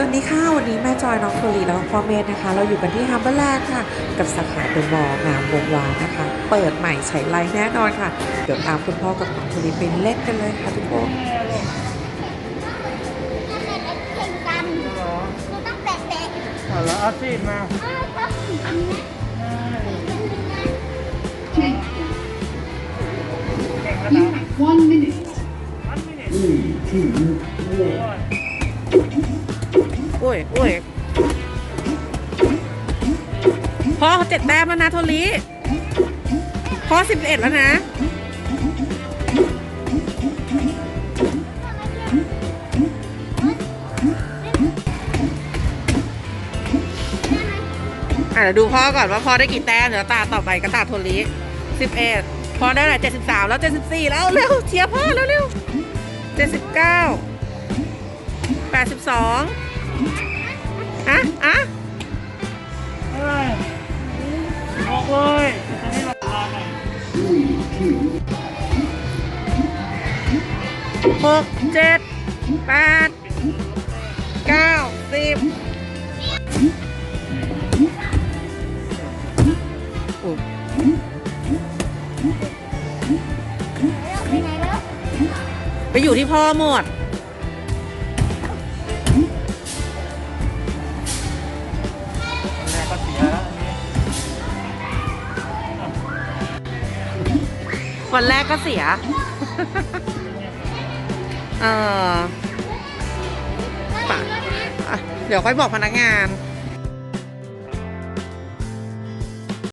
สวัสดีค่ะ วันนี้แม่จอยน้องโทลีแล้วก็พ่อเมธนะคะ เราอยู่กันที่ฮัมเบอร์แลนด์ค่ะ กับสาขาเดอะมอลล์งามวงวานนะคะ เปิดใหม่ใช้ไรแน่นอนค่ะ เดี๋ยวตามคุณพ่อกับน้องโทลีไปเล่นกันเลยค่ะทุกคนนั่นแหละแข่งกันเราต้องแตะแตะเอาละเอาซีดมาเออต้องสีนี้เก่งแล้ว You นะ have one minute. มันไม่เห็น โอ้ยโอ้ยพ่อเขาเจ็ดแต้มแล้วนะโทลีพ่อสิบเอ็ดแล้วนะ อะเดี๋ยวดูพ่อก่อนว่าพ่อได้กี่แต้มเดี๋ยวตาต่อไปก็ตาโทลีสิบเอ็ดพ่อได้ไหนเจ็ดสิบสามแล้วเจ็ดสิบสี่แล้วเร็วเชียร์พ่อแล้วเร็วเจ็ดสิบเก้าแปดสิบสอง อะอะบอกเลยตอนนี้เราลาหนหกเจ็ดแปดเก้าสิบหนแล้วไปอยู่ที่พ่อหมด วันแรกก็เสีย เออปะอะเดี๋ยวค่อยบอกพนักงาน